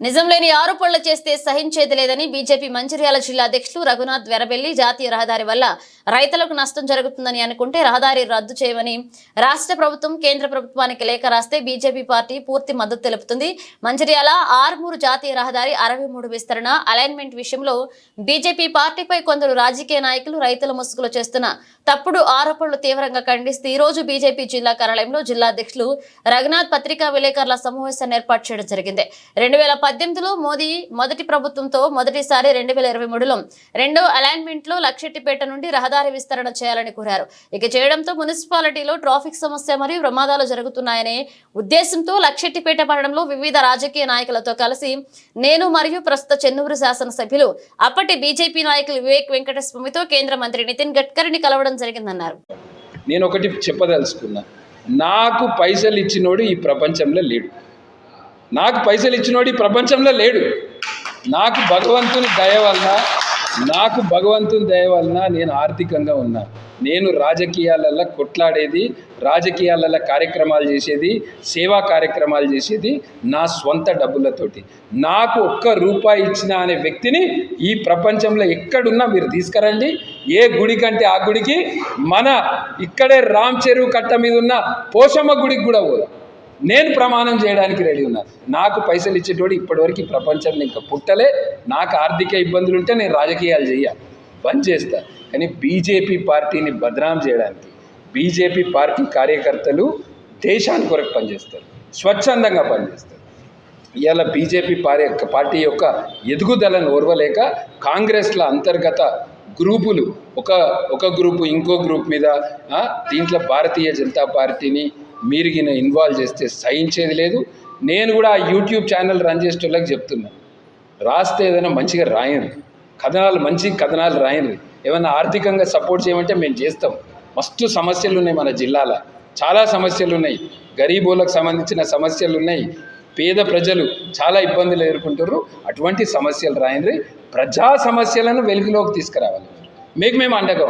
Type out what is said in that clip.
నిజం లేని ఆరోపణలు చేస్తే సహించేది లేదని బీజేపీ మంచిర్యాల జిల్లా అధ్యక్షులు రఘునాథ్ వెరబెల్లి జాతీయ రహదారి వల్ల రైతులకు నష్టం జరుగుతుందని అనుకుంటే రహదారి రద్దు చేయమని రాష్ట్ర ప్రభుత్వం కేంద్ర ప్రభుత్వానికి లేఖ రాస్తే బీజేపీ పార్టీ పూర్తి మద్దతు తెలుపుతుంది. మంచిర్యాల ఆర్మూరు జాతీయ రహదారి అరవై మూడు విస్తరణ అలైన్మెంట్ విషయంలో బీజేపీ పార్టీపై కొందరు రాజకీయ నాయకులు రైతుల ముసుగులో చేస్తున్న తప్పుడు ఆరోపణలు తీవ్రంగా ఖండిస్తూ ఈ రోజు బీజేపీ జిల్లా కార్యాలయంలో జిల్లా అధ్యక్షులు రఘునాథ్ పత్రికా విలేకరుల సమావేశాన్ని ఏర్పాటు చేయడం జరిగింది. రెండు వేల పద్దెనిమిదిలో మోదీ మొదటి ప్రభుత్వంతో మొదటిసారి రెండు వేల ఇరవై మూడులో రెండో అలైన్మెంట్లో లక్షెట్టిపేట నుండి రహదారి విస్తరణ చేయాలని కోరారు. ఇక చేయడంతో మున్సిపాలిటీలో ట్రాఫిక్ సమస్య మరియు ప్రమాదాలు జరుగుతున్నాయనే ఉద్దేశంతో లక్షెట్టిపేట పట్టణంలో వివిధ రాజకీయ నాయకులతో కలిసి నేను మరియు ప్రస్తుత చెన్నూరు శాసనసభ్యులు అప్పటి బీజేపీ నాయకులు వివేక్ వెంకటస్వామితో కేంద్ర మంత్రి నితిన్ గడ్కరీని కలవడం జరిగిందన్నారు. నేను ఒకటి చెప్పదలుచుకున్నా. నాకు పైసలు ఇచ్చినోడు ఈ ప్రపంచంలో లేడు. నాకు పైసలు ఇచ్చినోడు ఈ ప్రపంచంలో లేడు. నాకు భగవంతుని దయ వలన నాకు భగవంతుని దయ వలన నేను ఆర్థికంగా ఉన్నా. నేను రాజకీయాలలో కొట్లాడేది రాజకీయాలలో కార్యక్రమాలు చేసేది సేవా కార్యక్రమాలు చేసేది నా స్వంత డబ్బులతోటి. నాకు ఒక్క రూపాయి ఇచ్చిన అనే వ్యక్తిని ఈ ప్రపంచంలో ఎక్కడున్నా మీరు తీసుకురండి. ఏ గుడి కంటే ఆ గుడికి? మన ఇక్కడే రామ్ చెరువు కట్ట మీద ఉన్న పోషమ్మ గుడికి కూడా పోదాం. నేను ప్రమాణం చేయడానికి రెడీ ఉన్నాను నాకు పైసలు ఇచ్చేటోడు ఇప్పటివరకు ఈ ప్రపంచంలో ఇంకా పుట్టలే. నాకు ఆర్థిక ఇబ్బందులు ఉంటే నేను రాజకీయాలు చెయ్యాలి బంద్ చేస్తా. కానీ బీజేపీ పార్టీని బదనాం చేయడానికి బీజేపీ పార్టీ కార్యకర్తలు దేశానికి కొరకు పనిచేస్తారు. స్వచ్ఛందంగా పనిచేస్తారు. ఇవాళ బీజేపీ పార్టీ పార్టీ యొక్క ఎదుగుదలను ఓర్వలేక కాంగ్రెస్ల అంతర్గత గ్రూపులు ఒక ఒక గ్రూపు ఇంకో గ్రూప్ మీద దీంట్లో భారతీయ జనతా పార్టీని మీరిగిన ఇన్వాల్వ్ చేస్తే సహించేది లేదు. నేను కూడా ఆ యూట్యూబ్ ఛానల్ రన్ చేసేటోళ్ళకి చెప్తున్నా. రాస్తే ఏదైనా మంచిగా రాయండి. కథనాలు మంచి కథనాలు రాయండి. ఏమైనా ఆర్థికంగా సపోర్ట్ చేయమంటే మేము చేస్తాం. మస్తు సమస్యలు ఉన్నాయి మన జిల్లాలో. చాలా సమస్యలు ఉన్నాయి. గరీబులకు సంబంధించిన సమస్యలు ఉన్నాయి. పేద ప్రజలు చాలా ఇబ్బందులు ఎదుర్కొంటారు అటువంటి సమస్యలు రాయండి. ప్రజా సమస్యలను వెలుగులోకి తీసుకురావాలి. మీకు మేము అండగా